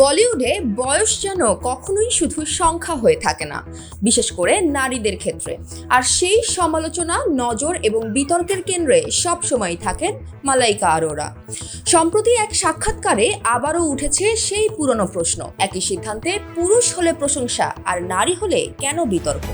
বলিউডে বয়স যেন কখনোই শুধু সংখ্যা হয়ে থাকে না, বিশেষ করে নারীদের ক্ষেত্রে। আর সেই সমালোচনা, নজর এবং বিতর্কের কেন্দ্রে সবসময় থাকেন মালাইকা আরোরা। সম্প্রতি এক সাক্ষাৎকারে আবারও উঠেছে সেই পুরনো প্রশ্ন, একই সিদ্ধান্তে পুরুষ হলে প্রশংসা আর নারী হলে কেন বিতর্ক?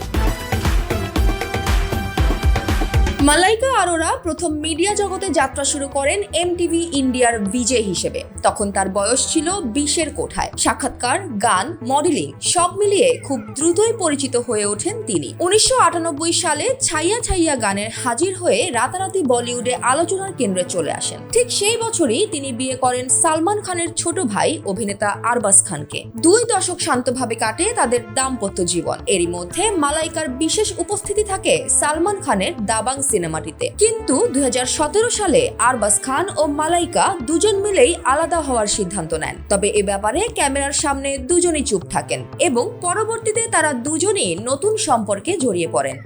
মালাইকা আরোরা প্রথম মিডিয়া জগতে যাত্রা শুরু করেন এমটিভি ইন্ডিয়ার বিজে হিসেবে। তখন তার বয়স ছিল বিশের কোঠায়। সাক্ষাৎকার, গান, মডেলিং সব মিলিয়ে খুব দ্রুতই পরিচিত হয়ে ওঠেন তিনি। উনিশশো আটানব্বই সালে ছাইয়া ছাইয়া গানের হাজির হয়ে রাতারাতি বলিউডে আলোচনার কেন্দ্রে চলে আসেন। ঠিক সেই বছরই তিনি বিয়ে করেন সালমান খানের ছোট ভাই অভিনেতা আরবাস খানকে। দুই দশক শান্তভাবে কাটে তাদের দাম্পত্য জীবন। এরই মধ্যে মালাইকার বিশেষ উপস্থিতি থাকে সালমান খানের দাবাং সিনেমাটিতে। কিন্তু দুই হাজার সতেরো সালে আরবাস খান ও মালাইকা দুজন মিলেই আলাদা হওয়ার সিদ্ধান্ত নেন। তবে এ ব্যাপারে ক্যামেরার সামনে দুজনই চুপ থাকেন এবং পরবর্তীতে তারা দুজনেই নতুন সম্পর্কে জড়িয়ে পড়েন।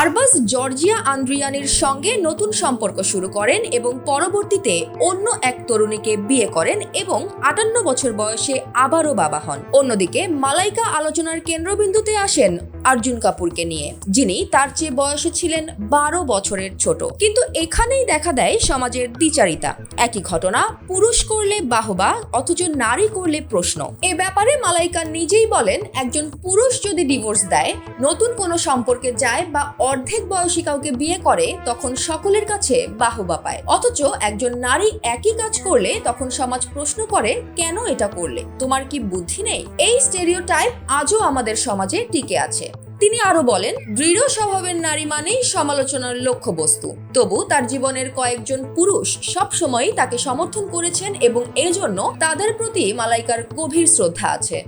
আরবাস জর্জিয়া আন্দ্রিয়ানির সঙ্গে নতুন সম্পর্ক শুরু করেন এবং পরবর্তীতে অন্য এক তরুণীকে বিয়ে করেন এবং আটান্ন বছর বয়সে আবারও বাবা হন। অন্যদিকে মালাইকা আলোচনার কেন্দ্রবিন্দুতে আসেন অর্জুন কাপুরকে নিয়ে, যিনি তার চেয়ে বয়সে ছিলেন বারো বছরের ছোট। কিন্তু এখানেই দেখা দেয় সমাজের দ্বিচারিতা। একই ঘটনা, পুরুষ করলে বাহবা, অথচ নারী করলে প্রশ্ন। এ ব্যাপারে মালাইকা নিজেই বলেন, একজন পুরুষ যদি ডিভোর্স দেয়, নতুন কোনো সম্পর্কে যায় বা অর্ধেক বয়সী কাউকে বিয়ে করে, তখন সকলের কাছে বাহবা পায়। অথচ একজন নারী একই কাজ করলে, তখন সমাজ প্রশ্ন করে, কেন এটা করলে? তোমার কি বুদ্ধি নেই? এই স্টেরিওটাইপ আজও আমাদের সমাজে টিকে আছে। তিনি আরও বলেন, দৃঢ় স্বভাবের নারী মানেই সমালোচনার লক্ষ্যবস্তু। তবু তার জীবনের কয়েকজন পুরুষ সবসময়ই তাকে সমর্থন করেছেন এবং এজন্য তাদের প্রতি মালাইকার গভীর শ্রদ্ধা আছে।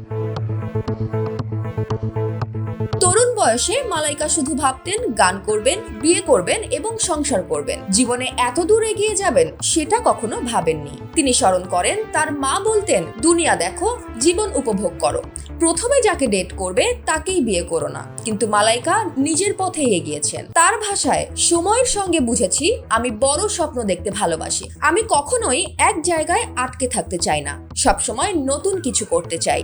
বয়সে মালাইকা শুধু ভাবতেন, গান করবেন, বিয়ে করবেন এবং সংসার করবেন। জীবনে এত দূর এগিয়ে যাবেন, সেটা কখনো ভাবেননি। তিনি স্মরণ করেন, তার মা বলতেন, দুনিয়া দেখো, জীবন উপভোগ করো। প্রথমে যাকে ডেট করবে, তাকেই বিয়ে করো না। কিন্তু মালাইকা নিজের পথে এগিয়েছেন। তার ভাষায়, সময়ের সঙ্গে বুঝেছি, আমি বড় স্বপ্ন দেখতে ভালোবাসি। আমি কখনোই এক জায়গায় আটকে থাকতে চাই না। সবসময় নতুন কিছু করতে চাই।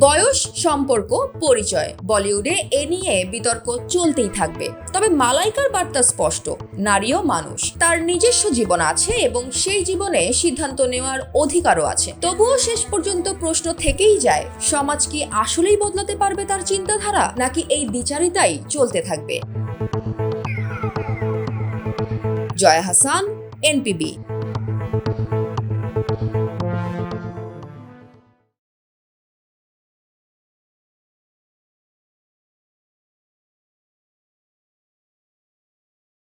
বয়স, সম্পর্ক, পরিচয়। বলিউডে এ নিয়ে বিতর্ক চলতেই থাকবে। তবে মালাইকার বার্তা স্পষ্ট নারীও মানুষ। তার নিজস্ব জীবন আছে এবং সেই জীবনে সিদ্ধান্ত নেওয়ার অধিকারও আছে। তবুও শেষ পর্যন্ত প্রশ্ন থেকেই যায়, সমাজ কি আসলেই বদলাতে পারবে তার চিন্তাধারা, নাকি এই দ্বিচারিতাই চলতে থাকবে? জয়া হাসান, এনপিবি।